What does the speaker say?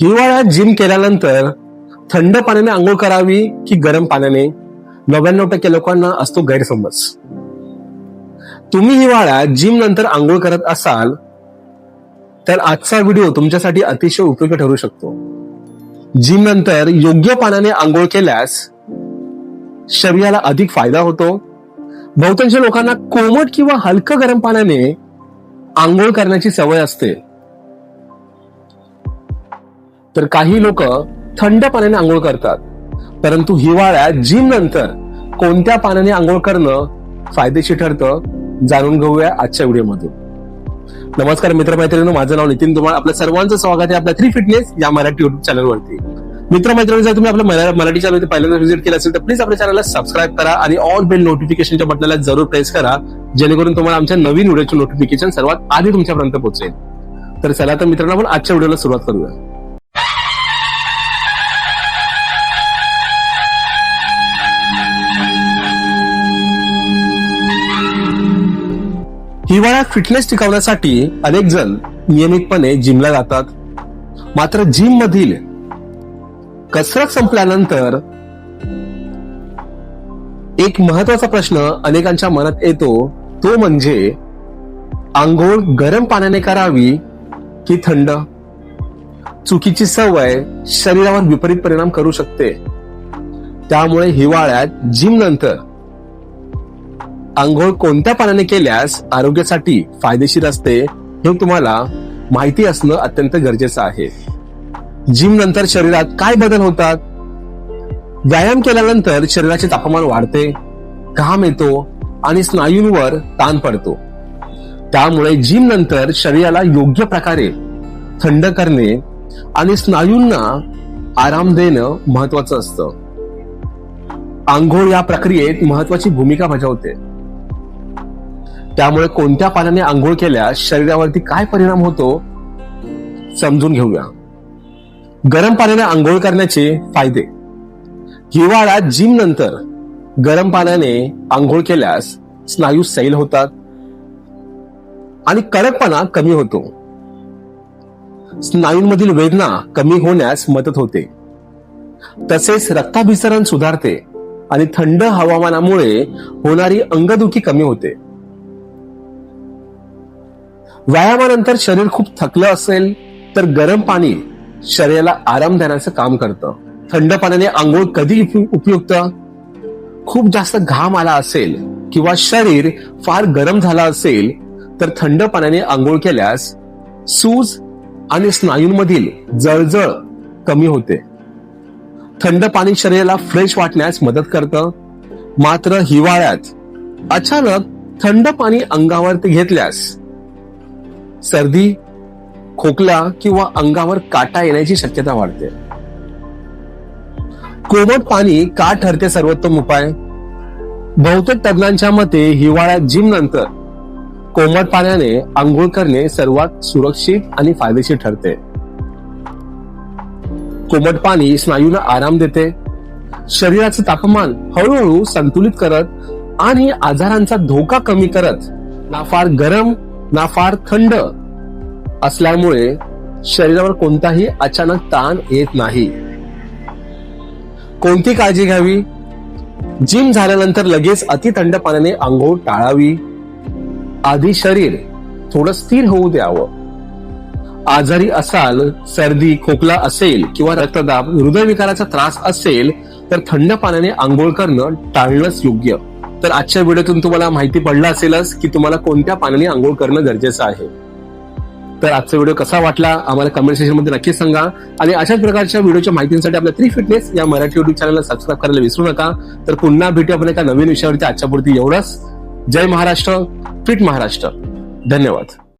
हिवाळ्यात जिम केल्यानंतर थंड पाण्याने आंघोळ करावी की गरम पाण्याने? नव्याण्णव टक्के लोकांना असतो गैरसमज. तुम्ही हिवाळ्यात जिम नंतर आंघोळ करत असाल तर आजचा व्हिडिओ तुमच्यासाठी अतिशय उपयोगी ठरू शकतो. जिम नंतर योग्य पाण्याने आंघोळ केल्यास शरीराला अधिक फायदा होतो. बहुतांश लोकांना कोमट किंवा हलकं गरम पाण्याने आंघोळ करण्याची सवय असते. तर काही लोक थंड पाण्याने आंघोळ करतात. परंतु हिवाळ्यात जिम नंतर कोणत्या पाण्याने आंघोळ करणं फायदेशीर ठरतं जाणून घेऊया आजच्या व्हिडिओमध्ये नमस्कार मित्रमैत्रिणींनो माझं नाव नितीन धुमाळ आपल्या सर्वांचं स्वागत आहे आपल्या थ्री फिटनेस या मराठी युट्यूब चॅनलवरती मित्रमैत्रिणी जर तुम्ही आपल्या मराठी चॅनल पहिल्यांदा व्हिजिट केलं असेल तर प्लीज आपल्या चॅनलला सबस्क्राईब करा आणि ऑल बेल नोटिफिकेशनच्या बटनाला जरूर प्रेस करा जेणेकरून तुम्हाला आमच्या नवीन व्हिडिओचे नोटिफिकेशन सर्वात आधी तुमच्यापर्यंत पोहोचेल. तर चला तर मित्रांनो आपण आजच्या व्हिडिओला सुरुवात करूया. हिवाळ्यात फिटनेस टिकवण्यासाठी अनेक जण नियमितपणे जिमला जातात. मात्र जिम मधील कसरत संपल्यानंतर एक महत्त्वाचा प्रश्न अनेकांच्या मनात येतो. तो म्हणजे आंघोळ गरम पाण्याने करावी की थंड? चुकीची सवय शरीरावर विपरीत परिणाम करू शकते. त्यामुळे हिवाळ्यात जिम नंतर आंघोळ कोणत्या पाण्याने केल्यास आरोग्यासाठी फायदेशीर असते हे तुम्हाला माहिती असणं अत्यंत गरजेचं आहे. जिम नंतर शरीरात काय बदल होतात? व्यायाम केल्यानंतर शरीराचे तापमान वाढते घाम येतो आणि स्नायूंवर ताण पडतो. त्यामुळे जिम नंतर शरीराला योग्य प्रकारे थंड करणे आणि स्नायूंना आराम देणं महत्वाचं असतं. आंघोळ या प्रक्रियेत महत्वाची भूमिका बजावते. त्यामुळे कोणत्या पाण्याने आंघोळ केल्यास शरीरावरती काय परिणाम होतो? समजून घेऊया. गरम पाण्याने आंघोळ करण्याचे फायदे. हिवाळ्यात जिम नंतर गरम पाण्याने आंघोळ केल्यास स्नायू सैल होतात आणि कडकपणा कमी होतो. स्नायूंमधील वेदना कमी होण्यास मदत होते. तसेच रक्ताभिसरण सुधारते आणि थंड हवामानामुळे होणारी अंगदुखी कमी होते. व्यायामानंतर शरीर खूप थकलं असेल तर गरम पाणी शरीराला आराम देण्याचं काम करतं. थंड पाण्याने आंघोळ कधी उपयुक्त. खूप जास्त घाम आला असेल किंवा शरीर फार गरम झालं असेल तर थंड पाण्याने आंघोळ केल्यास सूज आणि स्नायूंमधील जळजळ कमी होते. थंड पाणी शरीराला फ्रेश वाटण्यास मदत करतं. मात्र हिवाळ्यात अचानक थंड पाणी अंगावरती घेतल्यास सर्दी खोकला किंवा अंगावर काटा येण्याची शक्यता वाढते. कोमट पाणी का ठरते सर्वोत्तम उपाय? बहुतेक तज्ञांच्या मते हिवाळ्यात जिम नंतर कोमट पाण्याने आंघोळ करणे सर्वात सुरक्षित आणि फायदेशीर ठरते. कोमट पाणी स्नायूंना आराम देते. शरीराचं तापमान हळूहळू संतुलित करत आणि आजारांचा धोका कमी करत ना फार गरम ना फार थंड असल्यामुळे शरीरावर कोणताही अचानक ताण येत नाही. कोणती काळजी घ्यावी? जिम झाल्यानंतर लगेच अति थंड पाण्याने आंघोळ टाळावी. आधी शरीर थोडं स्थिर होऊ द्यावं. आजारी असाल सर्दी खोकला असेल किंवा रक्तदाब हृदयविकाराचा त्रास असेल तर थंड पाण्याने आंघोळ करणं टाळणंच योग्य. तर आजच्या व्हिडिओतून तुम्हाला माहिती पडलं असेलच की तुम्हाला कोणत्या पाण्याने आंघोळ करणं गरजेचं आहे. तर आजचा व्हिडिओ कसा वाटला आम्हाला कमेंट सेक्शनमध्ये नक्की सांगा. आणि अशाच प्रकारच्या व्हिडिओच्या माहितीसाठी आपल्या थ्री फिटनेस या मराठी युट्यूब चॅनलला सबस्क्राईब करायला विसरू नका. तर पुन्हा भेटू आपण एका नवीन विषयावरती आजच्या पुरती एवढंच. जय महाराष्ट्र फिट महाराष्ट्र. धन्यवाद.